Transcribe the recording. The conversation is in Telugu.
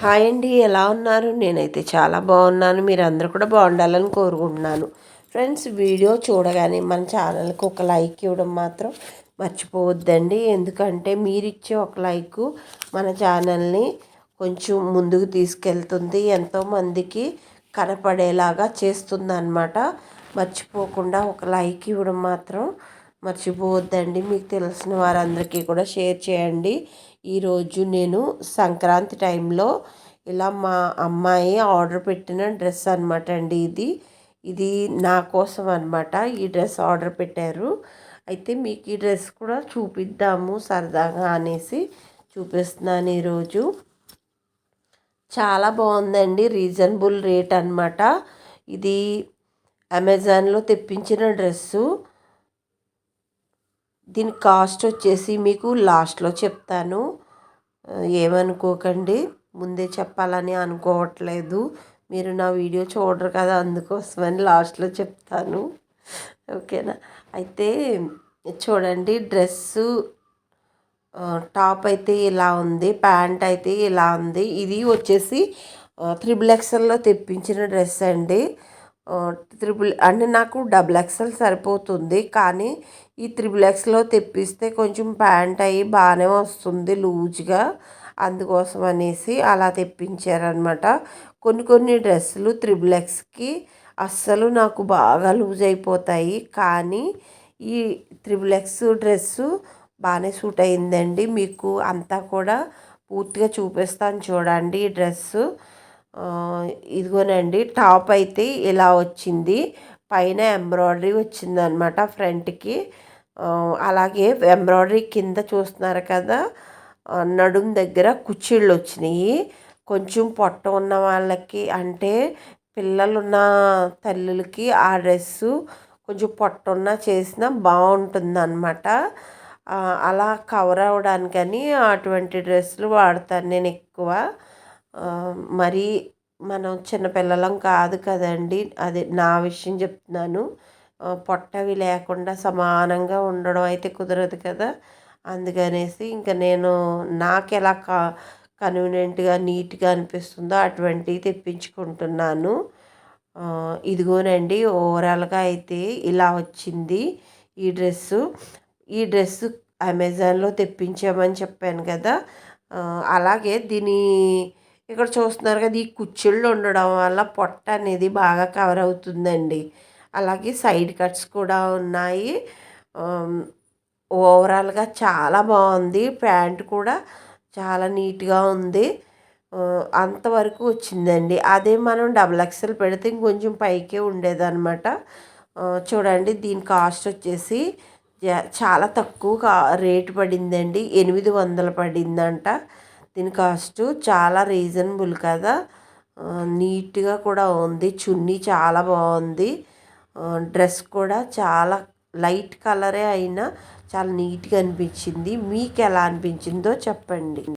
హాయ్ అండి ఎలా ఉన్నారు? నేనైతే చాలా బాగున్నాను. మీరు అందరూ కూడా బాగుండాలని కోరుకుంటున్నాను. ఫ్రెండ్స్ వీడియో చూడగానే మన ఛానల్కి ఒక లైక్ ఇవ్వడం మాత్రం మర్చిపోవద్దండి. ఎందుకంటే మీరు ఇచ్చే ఒక లైక్ మన ఛానల్ని కొంచెం ముందుకు తీసుకెళ్తుంది. ఎంతోమందికి కనపడేలాగా చేస్తుంది అనమాట మర్చిపోకుండా ఒక లైక్ ఇవ్వడం మాత్రం మర్చిపోవద్దండి. మీకు తెలిసిన వారందరికీ కూడా షేర్ చేయండి. ఈరోజు నేను సంక్రాంతి టైంలో ఇలా మా అమ్మాయి ఆర్డర్ పెట్టిన డ్రెస్ అనమాట అండి ఇది. ఇది నా కోసం అనమాట ఈ డ్రెస్ ఆర్డర్ పెట్టారు. అయితే మీకు ఈ డ్రెస్ కూడా చూపిద్దాము సరదాగా అనేసి చూపిస్తున్నాను ఈరోజు చాలా బాగుందండి. రీజనబుల్ రేట్ అనమాట ఇది అమెజాన్లో తెప్పించిన డ్రెస్సు. దీని కాస్ట్ వచ్చేసి మీకు లాస్ట్లో చెప్తాను. ఏమనుకోకండి. ముందే చెప్పాలని అనుకోవట్లేదు. మీరు నా వీడియో చూడరు కదా అందుకోసమని లాస్ట్లో చెప్తాను. ఓకేనా? అయితే చూడండి డ్రెస్సు టాప్ అయితే ఇలా ఉంది ప్యాంట్ అయితే ఇలా ఉంది. ఇది వచ్చేసి త్రిబుల్ ఎక్సెల్లో తెప్పించిన డ్రెస్ అండి. త్రిబుల్ అంటే నాకు డబుల్ ఎక్స్ఎల్ సరిపోతుంది కానీ ఈ త్రిబుల్ ఎక్స్లో తెప్పిస్తే కొంచెం ప్యాంట్ అయ్యి బాగానే వస్తుంది లూజ్గా. అందుకోసం అనేసి అలా తెప్పించారనమాట కొన్ని కొన్ని డ్రెస్సులు త్రిబుల్ ఎక్స్కి అస్సలు నాకు బాగా లూజ్ అయిపోతాయి కానీ ఈ త్రిబుల్ ఎక్స్ డ్రెస్సు బాగానే సూట్ అయిందండి. మీకు అంతా కూడా పూర్తిగా చూపిస్తాను చూడండి ఈ డ్రెస్సు. ఇదిగోనండి టాప్ అయితే ఇలా వచ్చింది. పైన ఎంబ్రాయిడరీ వచ్చిందనమాట ఫ్రంట్కి. అలాగే ఎంబ్రాయిడరీ కింద చూస్తున్నారు కదా నడుం దగ్గర కుచ్చిళ్ళు వచ్చినాయి. కొంచెం పొట్ట ఉన్న వాళ్ళకి అంటే పిల్లలున్న తల్లులకి ఆ డ్రెస్సు కొంచెం పొట్ట ఉన్న చేసిన బాగుంటుంది అనమాట అలా కవర్ అవ్వడానికని అటువంటి డ్రెస్సులు వాడతాను నేను ఎక్కువ. మరి మనం చిన్నపిల్లలం కాదు కదండి. అదే నా విషయం చెప్తున్నాను. పొట్టవి లేకుండా సమానంగా ఉండడం అయితే కుదరదు కదా. అందుకనేసి ఇంకా నేను నాకు ఎలా కా కన్వీనియంట్గా నీట్గా అనిపిస్తుందో అటువంటివి తెప్పించుకుంటున్నాను. ఇదిగోనండి ఓవరాల్గా అయితే ఇలా వచ్చింది ఈ డ్రెస్సు. ఈ డ్రెస్సు అమెజాన్లో తెప్పించామని చెప్పాను కదా. అలాగే దీని ఇక్కడ చూస్తున్నారు కదా ఈ కుచ్చిళ్ళు ఉండడం వల్ల పొట్ట అనేది బాగా కవర్ అవుతుందండి. అలాగే సైడ్ కట్స్ కూడా ఉన్నాయి. ఓవరాల్గా చాలా బాగుంది. ప్యాంట్ కూడా చాలా నీట్గా ఉంది. అంతవరకు వచ్చిందండి. అదే మనం డబల్ ఎక్సెల్ పెడితే ఇంకొంచెం పైకే ఉండేదన్నమాట. చూడండి దీని కాస్ట్ వచ్చేసి చాలా తక్కువ రేటు పడిందండి. ఎనిమిది వందలు పడిందంట. దీని కాస్ట్ చాలా రీజనబుల్ కదా. నీట్గా కూడా ఉంది. చున్నీ చాలా బాగుంది. డ్రెస్ కూడా చాలా లైట్ కలరే అయినా చాలా నీట్గా అనిపించింది. మీకు ఎలా అనిపించిందో చెప్పండి.